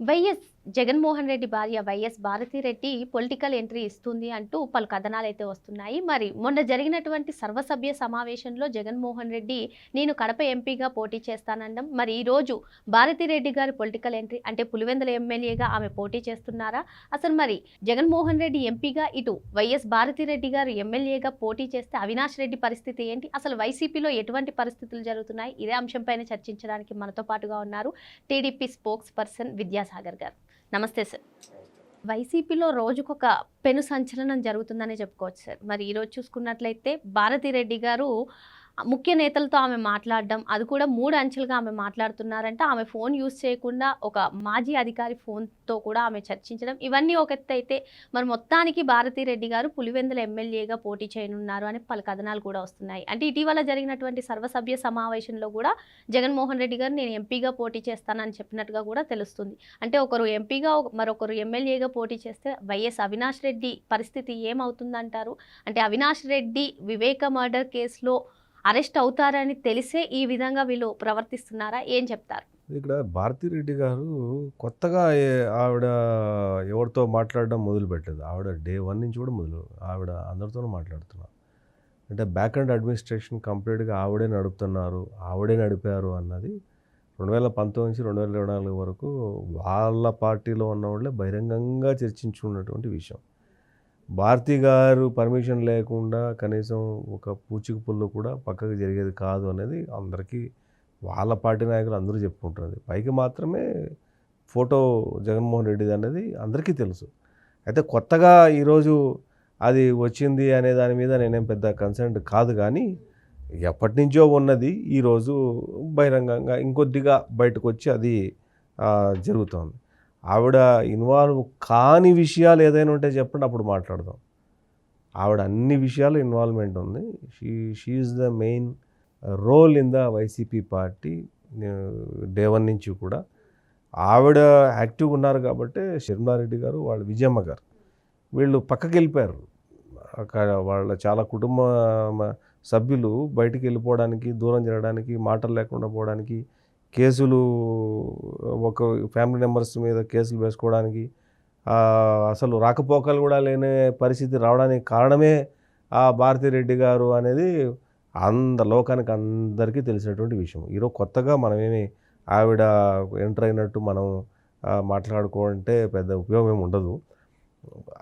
YS Jaganmohan Reddy భార్య YS Bharathi Reddy political entry ఇస్తుంది అంటూ పలు కథనాలు అయితే వస్తున్నాయి. మరి మొన్న జరిగినటువంటి సర్వసభ్య సమావేశంలో జగన్మోహన్ రెడ్డి నేను కడప ఎంపీగా పోటీ చేస్తానండం మరి ఈరోజు భారతిరెడ్డి గారి పొలిటికల్ ఎంట్రీ అంటే పులివెందుల ఎమ్మెల్యేగా ఆమె పోటీ చేస్తున్నారా? అసలు మరి జగన్మోహన్ రెడ్డి ఎంపీగా ఇటు వైఎస్ భారతిరెడ్డి గారు ఎమ్మెల్యేగా పోటీ చేస్తే అవినాష్ రెడ్డి పరిస్థితి ఏంటి? అసలు వైసీపీలో ఎటువంటి పరిస్థితులు జరుగుతున్నాయి? ఇదే అంశంపైన చర్చించడానికి మనతో పాటుగా ఉన్నారు. టీడీపీ స్పోక్స్ పర్సన్ విద్యాసాగర్ గారు. నమస్తే సార్. వైసీపీలో రోజుకొక పెను సంచలనం జరుగుతుందనే చెప్పుకోవచ్చు సార్. మరి ఈరోజు చూసుకున్నట్లయితే భారతిరెడ్డి గారు ముఖ్య నేతలతో ఆమె మాట్లాడడం అది కూడా మూడు అంచెలుగా ఆమె మాట్లాడుతున్నారంటే ఆమె ఫోన్ యూజ్ చేయకుండా ఒక మాజీ అధికారి ఫోన్తో కూడా ఆమె చర్చించడం. ఇవన్నీ ఒక ఎత్తు అయితే మరి మొత్తానికి భారతిరెడ్డి గారు పులివెందుల ఎమ్మెల్యేగా పోటీ చేయనున్నారు అని పలు కథనాలు కూడా వస్తున్నాయి. అంటే ఇటీవల జరిగినటువంటి సర్వసభ్య సమావేశంలో కూడా జగన్మోహన్ రెడ్డి గారు నేను ఎంపీగా పోటీ చేస్తానని చెప్పినట్టుగా కూడా తెలుస్తుంది. అంటే ఒకరు ఎంపీగా మరొకరు ఎమ్మెల్యేగా పోటీ చేస్తే వైఎస్ అవినాష్ రెడ్డి పరిస్థితి ఏమవుతుందంటారు? అంటే అవినాష్ రెడ్డి వివేక మర్డర్ కేసులో అరెస్ట్ అవుతారని తెలిసే ఈ విధంగా వీళ్ళు ప్రవర్తిస్తున్నారా? ఏం చెప్తారు? ఇక్కడ భారతిరెడ్డి గారు కొత్తగా ఆవిడ ఎవరితో మాట్లాడడం మొదలుపెట్టలేదు ఆవిడ డే వన్ నుంచి కూడా మొదలు ఆవిడ అందరితోనూ మాట్లాడుతున్నారు. అంటే బ్యాక్ అండ్ అడ్మినిస్ట్రేషన్ కంప్లీట్గా ఆవిడే నడుపుతున్నారు ఆవిడే నడిపారు అన్నది రెండు వేల పంతొమ్మిది నుంచి రెండు వేల ఇరవై నాలుగు వరకు వాళ్ళ పార్టీలో ఉన్న వాళ్ళే బహిరంగంగా చర్చించుకున్నటువంటి విషయం. భారతి గారు పర్మిషన్ లేకుండా కనీసం ఒక పూచిక పుల్లు కూడా పక్కకు జరిగేది కాదు అనేది అందరికీ వాళ్ళ పార్టీ నాయకులు అందరూ చెప్పుకుంటున్నది. పైకి మాత్రమే ఫోటో జగన్మోహన్ రెడ్డిది అనేది అందరికీ తెలుసు. అయితే కొత్తగా ఈరోజు అది వచ్చింది అనే దాని మీద నేనేం పెద్ద కన్సర్న్ కాదు కానీ ఎప్పటి నుంచో ఉన్నది ఈరోజు బహిరంగంగా ఇంకొద్దిగా బయటకు వచ్చి అది జరుగుతోంది. ఆవిడ ఇన్వాల్వ్ కాని విషయాలు ఏదైనా ఉంటే చెప్పండి అప్పుడు మాట్లాడదాం. ఆవిడ అన్ని విషయాలు ఇన్వాల్వ్మెంట్ ఉంది. She she's the main role in the YCP party day one నుంచి కూడా. ఆవిడ యాక్టివ్గా ఉన్నారు కాబట్టి శర్మారెడ్డి గారు వాళ్ళ విజయమ్మ గారు వీళ్ళు పక్కకి వెళ్ళిపోయారు అక్కడ వాళ్ళ చాలా కుటుంబ సభ్యులు బయటికి వెళ్ళిపోవడానికి దూరం జరగడానికి మాటలు లేకుండా పోవడానికి కేసులు ఒక ఫ్యామిలీ మెంబర్స్ మీద కేసులు వేసుకోవడానికి అసలు రాకపోకలు కూడా లేని పరిస్థితి రావడానికి కారణమే ఆ భారతిరెడ్డి గారు అనేది అంద లోకానికి అందరికీ తెలిసినటువంటి విషయం. ఈరోజు కొత్తగా మనమేమి ఆవిడ ఎంటర్ అయినట్టు మనం ఆ, మాట్లాడుకోవాలంటే పెద్ద ఉపయోగం ఏమి ఉండదు.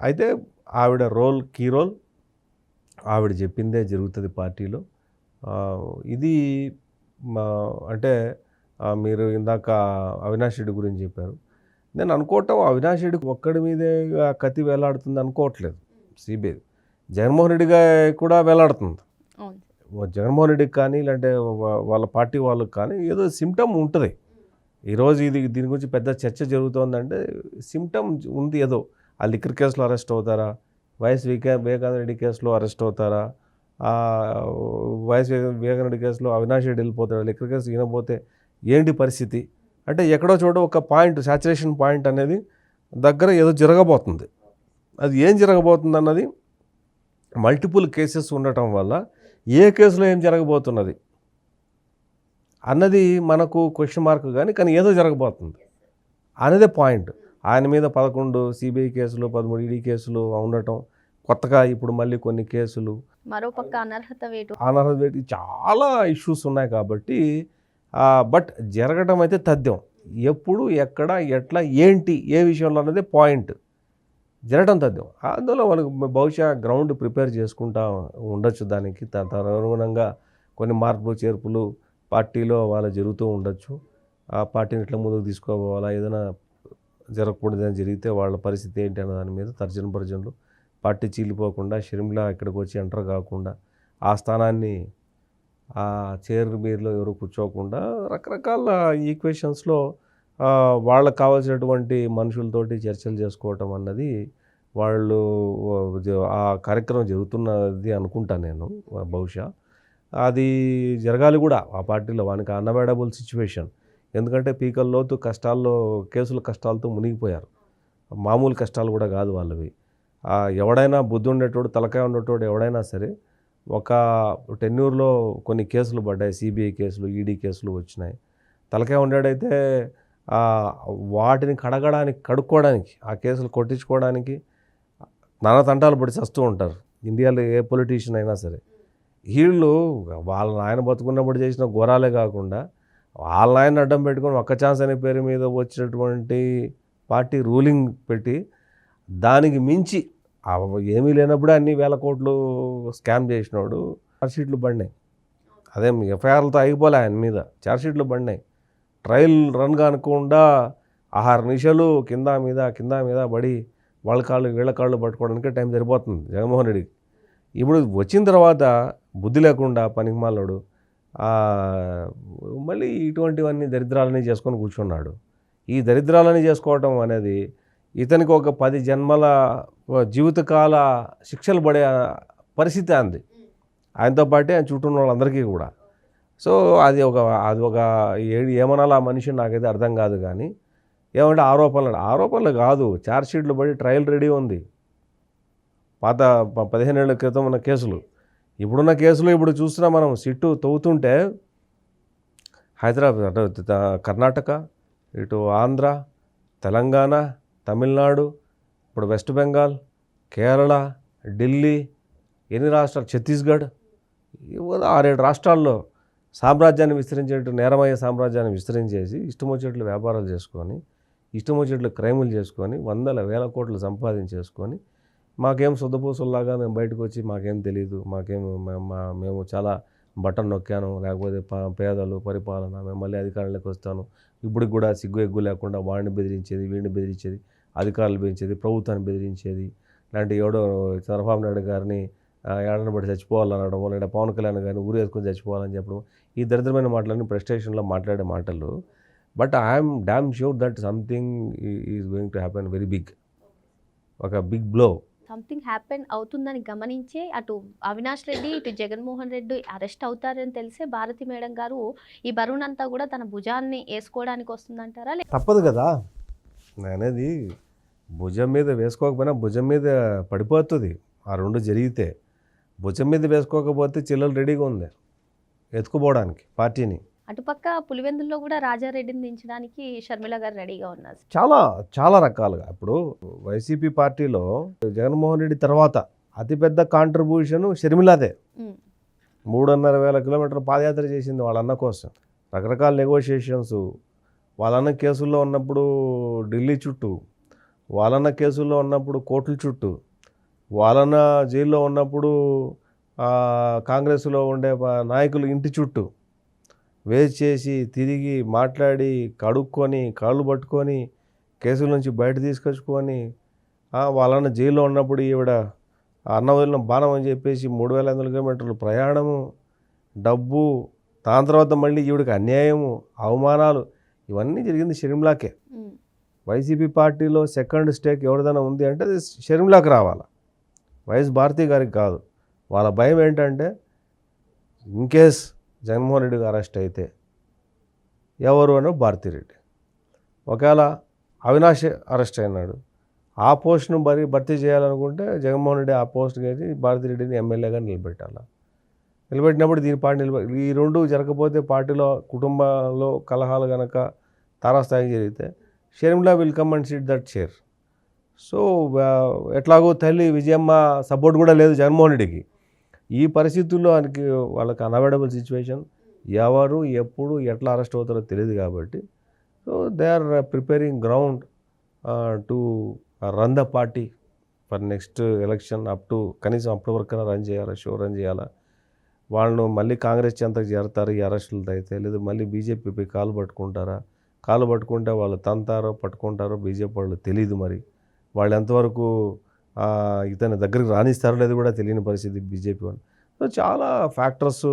అయితే ఆవిడ రోల్ కీ రోల్ ఆవిడ చెప్పిందే జరుగుతుంది పార్టీలో. ఇది మా అంటే మీరు ఇందాక అవినాష్ రెడ్డి గురించి చెప్పారు. నేను అనుకోవటం అవినాష్ రెడ్డికి ఒక్కడి మీదే ఆ కత్తి వేలాడుతుంది అనుకోవట్లేదు. సిబిఐ జగన్మోహన్ రెడ్డిగా కూడా వేలాడుతుంది. జగన్మోహన్ రెడ్డికి కానీ లేదంటే వాళ్ళ పార్టీ వాళ్ళకి కానీ ఏదో సిమ్టమ్ ఉంటుంది. ఈరోజు ఇది దీని గురించి పెద్ద చర్చ జరుగుతోందంటే సిమ్టమ్ ఉంది ఏదో. ఆ లిక్కర్ కేసులో అరెస్ట్ అవుతారా? వైఎస్ వికే వివేకానంద రెడ్డి కేసులో అరెస్ట్ అవుతారా? వైఎస్ వివేక- వివేకానంద రెడ్డి కేసులో అవినాష్ రెడ్డి వెళ్ళిపోతాడు? లిక్కర్ కేసు ఈయనపోతే ఏంటి పరిస్థితి? అంటే ఎక్కడో చోట ఒక పాయింట్ సాచురేషన్ పాయింట్ అనేది దగ్గర ఏదో జరగబోతుంది. అది ఏం జరగబోతుంది అన్నది మల్టిపుల్ కేసెస్ ఉండటం వల్ల ఏ కేసులో ఏం జరగబోతున్నది? అన్నది మనకు క్వశ్చన్ మార్క్ కానీ కానీ ఏదో జరగబోతుంది. అనేదే పాయింట్ ఆయన మీద పదకొండు సిబిఐ కేసులు పదమూడు ఈడీ కేసులు ఉండటం కొత్తగా ఇప్పుడు మళ్ళీ కొన్ని కేసులు. మరోపక్క అనర్హత వేటు. అనర్హత వేటి చాలా ఇష్యూస్ ఉన్నాయి కాబట్టి బట్ జరగడం అయితే తథ్యం. ఎప్పుడు ఎక్కడ ఎట్లా ఏంటి ఏ విషయంలో అనేది పాయింట్. జరగడం తథ్యం. అందులో మనకు బహుశా గ్రౌండ్ ప్రిపేర్ చేసుకుంటా ఉండొచ్చు దానికి. తదనుగుణంగా కొన్ని మార్పులు చేర్పులు పార్టీలో వాళ్ళ జరుగుతూ ఉండొచ్చు. ఆ పార్టీని ఇట్లా ముందుకు తీసుకోవాలా ఏదైనా జరగకూడదు అని జరిగితే వాళ్ళ పరిస్థితి ఏంటి అన్న దాని మీద తర్జన భర్జనలు. పార్టీ చీలిపోకుండా షర్మిల ఇక్కడికి వచ్చి ఎంటర్ కాకుండా ఆ స్థానాన్ని ఆ చైర్ మీదలో ఎవరు కూర్చోకుండా రకరకాల ఈక్వేషన్స్లో వాళ్ళకు కావాల్సినటువంటి మనుషులతోటి చర్చలు చేసుకోవటం అన్నది వాళ్ళు ఆ కార్యక్రమం జరుగుతున్నది అనుకుంటా నేను బహుశా. అది జరగాలి కూడా ఆ పార్టీలో వానికి అన్అవాయిడబుల్ సిచ్యువేషన్. ఎందుకంటే పీకల లోతు కష్టాల్లో కేసుల కష్టాలతో మునిగిపోయారు. మామూలు కష్టాలు కూడా కాదు వాళ్ళవి. ఎవడైనా బుద్ధి ఉండేటోడు తలకాయ ఉండేటోడు ఎవడైనా సరే ఒక టెన్యూర్లో కొన్ని కేసులు పడ్డాయి. సిబిఐ కేసులు ఈడీ కేసులు వచ్చినాయి. తలకాయ ఉండాడైతే వాటిని కడగడానికి కడుక్కోవడానికి ఆ కేసులు కొట్టించుకోవడానికి నానా తంటాలు పడి చస్తూ ఉంటారు. ఇండియాలో ఏ పొలిటీషియన్ అయినా సరే. వీళ్ళు వాళ్ళ నాయన బతుకున్నప్పుడు చేసిన ఘోరాలే కాకుండా వాళ్ళ నాయన అడ్డం పెట్టుకొని ఒక్క ఛాన్స్ అనే పేరు మీద వచ్చినటువంటి పార్టీ రూలింగ్ పెట్టి దానికి మించి ఏమీ లేనప్పుడే అన్ని వేల కోట్లు స్కామ్ చేసినాడు ఛార్జ్షీట్లు పడినాయి అదేం ఎఫ్ఐఆర్లతో ఆగిపోలే ఆయన మీద. ఛార్జ్షీట్లు పడినాయి ట్రయల్ రన్ కానకుండా ఆహార నిమిషాలు కింద మీద కింద మీద పడి వాళ్ళ కాళ్ళు వీళ్ళ కాళ్ళు పట్టుకోవడానికి టైం సరిపోతుంది జగన్మోహన్ రెడ్డికి. ఇప్పుడు వచ్చిన తర్వాత బుద్ధి లేకుండా పనికిమాలోడు మళ్ళీ ఇటువంటివన్నీ దరిద్రాలని చేసుకొని కూర్చున్నాడు. ఈ దరిద్రాలని చేసుకోవటం అనేది ఇతనికి ఒక పది జన్మల జీవితకాల శిక్షలు పడే పరిస్థితి అంది. ఆయనతో పాటే ఆయన చుట్టూ ఉన్న వాళ్ళందరికీ కూడా. సో అది ఒక అది ఒక ఏ- ఏమనాలో ఆ మనిషి నాకైతే అర్థం కాదు కానీ ఏమంటే ఆరోపణలు ఆరోపణలు కాదు. ఛార్జ్షీట్లు పడి ట్రయల్ రెడీ ఉంది. పాత పదిహేను ఏళ్ళ క్రితం ఉన్న కేసులు. ఇప్పుడున్న కేసులు ఇప్పుడు చూస్తున్నా మనం. సిట్టు తవ్వుతుంటే హైదరాబాద్ కర్ణాటక ఇటు ఆంధ్ర తెలంగాణ తమిళనాడు ఇప్పుడు వెస్ట్ బెంగాల్ కేరళ ఢిల్లీ ఎన్ని రాష్ట్రాలు? ఛత్తీస్గఢ్. ఆరేడు రాష్ట్రాల్లో సామ్రాజ్యాన్ని విస్తరించేట్టు నేరమయ్యే సామ్రాజ్యాన్ని విస్తరించేసి ఇష్టం వచ్చేట్లు వ్యాపారాలు చేసుకొని ఇష్టం వచ్చేట్లు క్రైములు చేసుకొని వందల వేల కోట్లు సంపాదించేసుకొని మాకేం సొద్దపూసల్లాగా మేము బయటకు వచ్చి మాకేం తెలియదు మాకేం మా- మేము చాలా బటన్ నొక్కాను లేకపోతే పేదలు పరిపాలన మేము మళ్ళీ అధికారంలోకి వస్తాను. ఇప్పుడు కూడా సిగ్గు ఎగ్గు లేకుండా వాడిని బెదిరించేది వీడిని బెదిరించేది అధికారులు బెదిరించేది ప్రభుత్వాన్ని బెదిరించేది. ఇలాంటి ఎవడో చంద్రబాబు నాయుడు గారిని ఆ, ఏడన పడి చచ్చిపోవాలనడం లేదా పవన్ కళ్యాణ్ గారిని ఊరు వేసుకొని చచ్చిపోవాలని చెప్పడం ఈ దరిద్రమైన మాటలన్నీ ప్రెస్టేషన్లో మాట్లాడే మాటలు. But I'm damn sure that something is going to happen very big. ఒక బిగ్ బ్లో. సంథింగ్ హ్యాపెన్ అవుతుందని గమనించే అటు అవినాష్ రెడ్డి ఇటు జగన్మోహన్ రెడ్డి అరెస్ట్ అవుతారని తెలిసే భారతి మేడం గారు ఈ బరువునంతా కూడా తన భుజాన్ని వేసుకోవడానికి వస్తుందంటారా? తప్పదు కదా. అనేది భుజం మీద వేసుకోకపోయినా భుజం మీద పడిపోతుంది. ఆ రెండు జరిగితే భుజం మీద వేసుకోకపోతే చిల్లలు రెడీగా ఉంది. ఎత్తుకుపోవడానికి పార్టీని. అటుపక్క పులివెందుల్లో కూడా రాజారెడ్డిని దించడానికి షర్మిల గారు రెడీగా ఉన్నారు. చాలా చాలా రకాలుగా. ఇప్పుడు వైసీపీ పార్టీలో జగన్మోహన్ రెడ్డి తర్వాత అతిపెద్ద కాంట్రిబ్యూషన్ షర్మిలాదే. మూడున్నర వేల కిలోమీటర్ల పాదయాత్ర చేసింది వాళ్ళ అన్న కోసం. రకరకాల నెగోషియేషన్స్ వాళ్ళన్న కేసుల్లో ఉన్నప్పుడు ఢిల్లీ చుట్టూ వాళ్ళన్న కేసుల్లో ఉన్నప్పుడు కోర్టుల చుట్టూ వాళ్ళన్న జైల్లో ఉన్నప్పుడు కాంగ్రెస్లో ఉండే నాయకులు ఇంటి చుట్టూ వేచి చేసి తిరిగి మాట్లాడి కడుక్కొని కాళ్ళు పట్టుకొని కేసుల నుంచి బయట తీసుకొచ్చుకొని వాళ్ళన్న జైల్లో ఉన్నప్పుడు ఈవిడ అన్న వదిలిన బాణం అని చెప్పేసి మూడు వేల ఐదు వందల కిలోమీటర్లు ప్రయాణము డబ్బు దాని తర్వాత మళ్ళీ ఈవిడికి అన్యాయము అవమానాలు ఇవన్నీ జరిగింది షర్మిలాకే. వైసీపీ పార్టీలో సెకండ్ స్టేక్ ఎవరిదైనా ఉంది అంటే అది షర్మిలాకి రావాలి. వైఎస్ భారతి గారికి కాదు. వాళ్ళ భయం ఏంటంటే in case Jaganmohan Reddy arrest అయితే ఎవరు అని భారతిరెడ్డి. ఒకవేళ అవినాష్ అరెస్ట్ అయినాడు ఆ పోస్ట్ను మరి భర్తీ చేయాలనుకుంటే జగన్మోహన్ రెడ్డి ఆ పోస్ట్ కానీ భారతిరెడ్డిని ఎమ్మెల్యేగా నిలబెట్టాలి. నిలబెట్టినప్పుడు దీని పార్టీ నిలబె ఈ రెండు జరగకపోతే పార్టీలో కుటుంబంలో కలహాలు కనుక తారాస్థాయికి జరిగితే Sharmila will come and sit that chair. So ఎట్లాగో తల్లి విజయమ్మ సపోర్ట్ కూడా లేదు జగన్మోహన్ రెడ్డికి. ఈ పరిస్థితుల్లో ఆయనకి వాళ్ళకి అనవైడబుల్ సిచ్యువేషన్ ఎవరు ఎప్పుడు ఎట్లా అరెస్ట్ అవుతారో తెలియదు కాబట్టి. So they are preparing ground to run the party for next election up to కనీసం అప్పటి వరకు రన్ చేయాలా షో రన్ చేయాలా? వాళ్ళను మళ్ళీ కాంగ్రెస్ చెంతకు చేరతారు ఈ అరెస్టులతో అయితే? లేదా మళ్ళీ బీజేపీపై కాలు పట్టుకుంటారా? కాలు పట్టుకుంటే వాళ్ళు తంతారో పట్టుకుంటారో బీజేపీ వాళ్ళు తెలియదు మరి. వాళ్ళు ఎంతవరకు ఇతని దగ్గరికి రాణిస్తారో లేదు కూడా తెలియని పరిస్థితి బీజేపీ వాళ్ళు. సో చాలా ఫ్యాక్టర్స్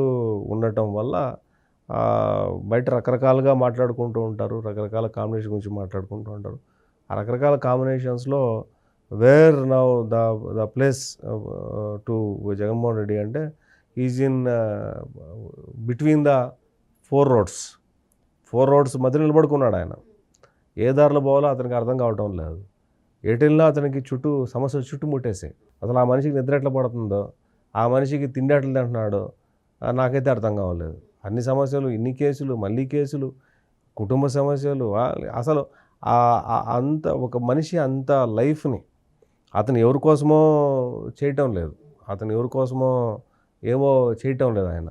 ఉండటం వల్ల బయట రకరకాలుగా మాట్లాడుకుంటూ ఉంటారు రకరకాల కాంబినేషన్ గురించి మాట్లాడుకుంటూ ఉంటారు. ఆ రకరకాల కాంబినేషన్స్లో where now the the place to Jaganmohan Reddy అంటే is in between the four roads four roads మధ్య నిలబడుకున్నాడు ఆయన. ఏ దారిలో పోవాలో అతనికి అర్థం కావటం లేదు. ఎటు అతనికి చుట్టూ సమస్యలు చుట్టుముట్టేసాయి అసలు ఆ మనిషికి నిద్ర ఎట్లా పడుతుందో ఆ మనిషికి తిండి ఎట్లా తింటున్నాడో నాకైతే అర్థం కావలేదు అన్ని సమస్యలు ఇన్ని కేసులు మళ్ళీ కేసులు కుటుంబ సమస్యలు అసలు అంత ఒక మనిషి అంత లైఫ్ని అతను ఎవరి కోసమో చేయటం లేదు. అతను ఎవరి కోసమో ఏమో చేయటం లేదు ఆయన.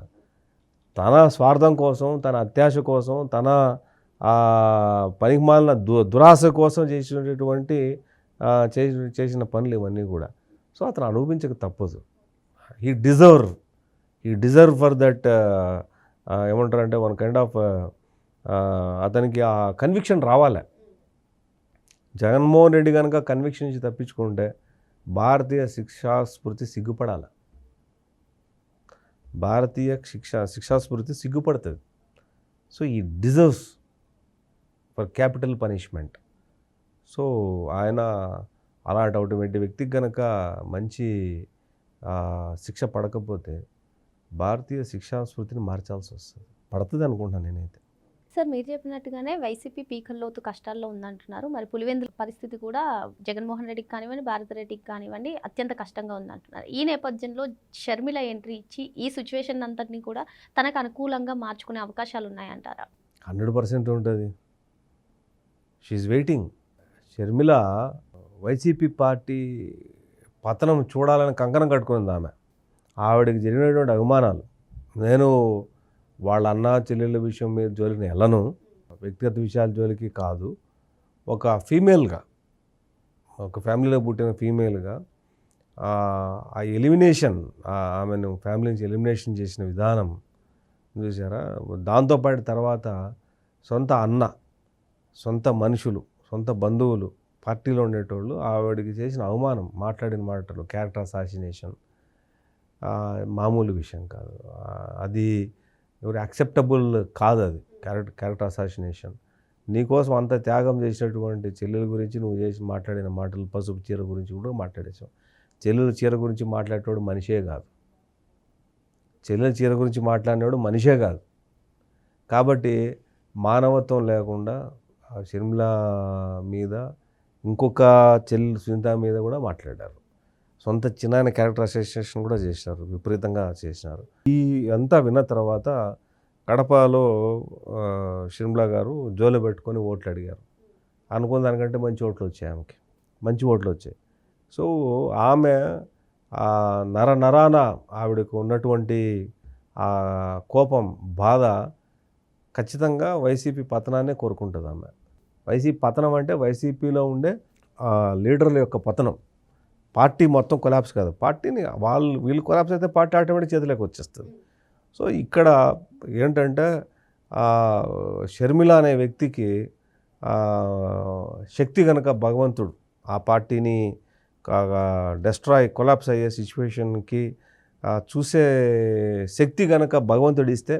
తన స్వార్థం కోసం తన అత్యాశ కోసం తన పనికి మాలిన దు దురాశ కోసం చేసినటువంటి చేసిన పనులు ఇవన్నీ కూడా. సో అతను అనుభవించక తప్పదు. ఈ డిజర్వ్ ఈ డిజర్వ్ ఫర్ దట్ ఏమంటారు అంటే వన్ కైండ్ ఆఫ్ అతనికి ఆ కన్విక్షన్ రావాలి. జగన్మోహన్ రెడ్డి కనుక కన్విక్షన్ నుంచి తప్పించుకుంటే భారతీయ శిక్షాస్ఫూర్తి సిగ్గుపడాలి. భారతీయ శిక్ష శిక్షా శిక్షాస్ఫూర్తి సిగ్గుపడుతుంది. So he deserves for capital punishment so ఆయన అలాంటి వ్యక్తికి కనుక మంచి శిక్ష పడకపోతే భారతీయ శిక్షా స్మృతిని మార్చాల్సి వస్తుంది. పడుతుంది అనుకుంటున్నాను నేనైతే. సార్ మీరు చెప్పినట్టుగానే వైసీపీ పీకల్లోతు కష్టాల్లో ఉందంటున్నారు. మరి పులివెందుల పరిస్థితి కూడా జగన్మోహన్ రెడ్డికి కానివ్వండి భారతరెడ్డికి కానివ్వండి అత్యంత కష్టంగా ఉందంటున్నారు. ఈ నేపథ్యంలో షర్మిల ఎంట్రీ ఇచ్చి ఈ సిచ్యువేషన్ అంతటినీ కూడా తనకు అనుకూలంగా మార్చుకునే అవకాశాలు ఉన్నాయంటారా హండ్రెడ్ పర్సెంట్ ఉంటుంది. She's waiting. Sharmila YCP party పతనం చూడాలని కంకణం కట్టుకుంది ఆమె. ఆవిడకి జరిగినటువంటి అభిమానాలు. నేను వాళ్ళ అన్న చెల్లెళ్ళ విషయం మీద జోలికి వెళ్ళను. వ్యక్తిగత విషయాల జోలికి కాదు. ఒక ఫీమేల్గా ఒక ఫ్యామిలీలో పుట్టిన ఫీమేల్గా ఆ ఎలిమినేషన్ ఆమెను ఫ్యామిలీ నుంచి ఎలిమినేషన్ చేసిన విధానం చూసారా? దాంతోపాటు తర్వాత సొంత అన్న సొంత మనుషులు సొంత బంధువులు పార్టీలో ఉండేటోళ్ళు ఆవిడకి చేసిన అవమానం మాట్లాడిన మాటలు క్యారెక్టర్ అసాసినేషన్ మామూలు విషయం కాదు. అది ఎవరు యాక్సెప్టబుల్ కాదు అది క్యారెక్టర్ క్యారెక్టర్ అసాసినేషన్ నీకోసం అంత త్యాగం చేసినటువంటి చెల్లెల గురించి నువ్వు చేసి మాట్లాడిన మాటలు పసుపు చీర గురించి కూడా మాట్లాడేసావు. చెల్లెల చీర గురించి మాట్లాడేటోడు మనిషే కాదు. చెల్లెల చీర గురించి మాట్లాడినవాడు మనిషే కాదు. కాబట్టి మానవత్వం లేకుండా షర్మిల మీద ఇంకొక చెల్లి సునీత మీద కూడా మాట్లాడారు. సొంత చిన్న క్యారెక్టర్ అసోసియేషన్ కూడా చేసినారు విపరీతంగా చేసినారు. ఈ అంతా విన్న తర్వాత కడపలో ఆ, షర్మిల గారు జోలు పెట్టుకొని ఓట్లు అడిగారు. అనుకున్న దానికంటే మంచి ఓట్లు వచ్చాయి ఆమెకి మంచి ఓట్లు వచ్చాయి. సో ఆమె ఆ నర నరాన ఆవిడకు ఉన్నటువంటి ఆ కోపం బాధ ఖచ్చితంగా వైసీపీ పతనాన్నే కోరుకుంటుంది ఆమె. వైసీపీ పతనం అంటే వైసీపీలో ఉండే లీడర్ల యొక్క పతనం. పార్టీ మొత్తం కొలాప్స్ కాదు. పార్టీని వాళ్ళు వీళ్ళు కొలాప్స్ అయితే పార్టీ ఆటోమేటిక్ చేతిలోకి వచ్చేస్తుంది. సో ఇక్కడ ఏంటంటే షర్మిల అనే వ్యక్తికి శక్తి కనుక భగవంతుడు ఆ పార్టీని డెస్ట్రాయ్ కొలాప్స్ అయ్యే సిచ్యువేషన్కి చూసే శక్తి కనుక భగవంతుడు ఇస్తే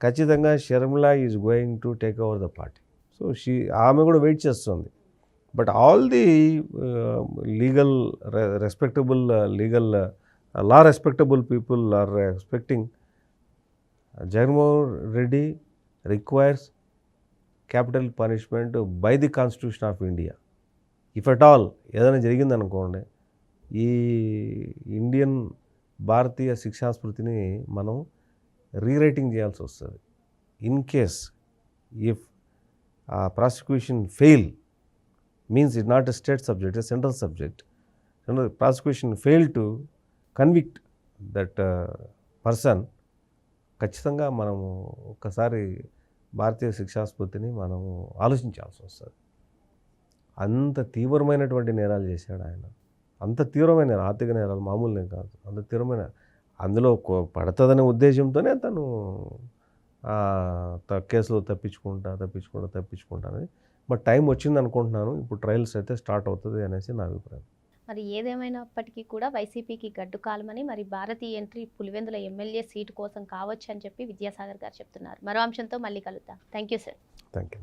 ఖచ్చితంగా Sharmila is going to take over the party so she ఆమె కూడా వెయిట్ చేస్తుంది. But all the legal respectable legal law respectable people are expecting Jaganmohan Reddy requires capital punishment by the constitution of India. If at all ఏదైనా జరిగిందనుకోండి ఈ Indian భారతీయ శిక్షాస్మృతిని మనం rewriting చేయాల్సి వస్తుంది. In case if prosecution fail means it not a state subject a central subject prosecution fail to convict that person ఖచ్చితంగా మనము ఒక్కసారి భారతీయ శిక్షా స్ఫూర్తిని మనము ఆలోచించాల్సి వస్తుంది. అంత తీవ్రమైనటువంటి నేరాలు చేశాడు ఆయన. అంత తీవ్రమైన నేరాలు, ఆర్థిక నేరాలు మామూలు కాదు. అంత తీవ్రమైన అందులో పడుతుందనే ఉద్దేశంతోనే తను కేసులో తప్పించుకుంటా తప్పించుకుంటా తప్పించుకుంటా అనేది. బట్ టైం వచ్చింది అనుకుంటున్నాను ఇప్పుడు ట్రయల్స్ అయితే స్టార్ట్ అవుతుంది అనేసి నా అభిప్రాయం. మరి ఏదేమైనప్పటికీ కూడా వైసీపీకి గడ్డు కాలమని మరి భారతీయ ఎంట్రీ పులివెందుల ఎమ్మెల్యే సీటు కోసం కావచ్చు అని చెప్పి విద్యాసాగర్ గారు చెప్తున్నారు. మరో అంశంతో మళ్ళీ కలుద్దాం. Thank you sir. Thank you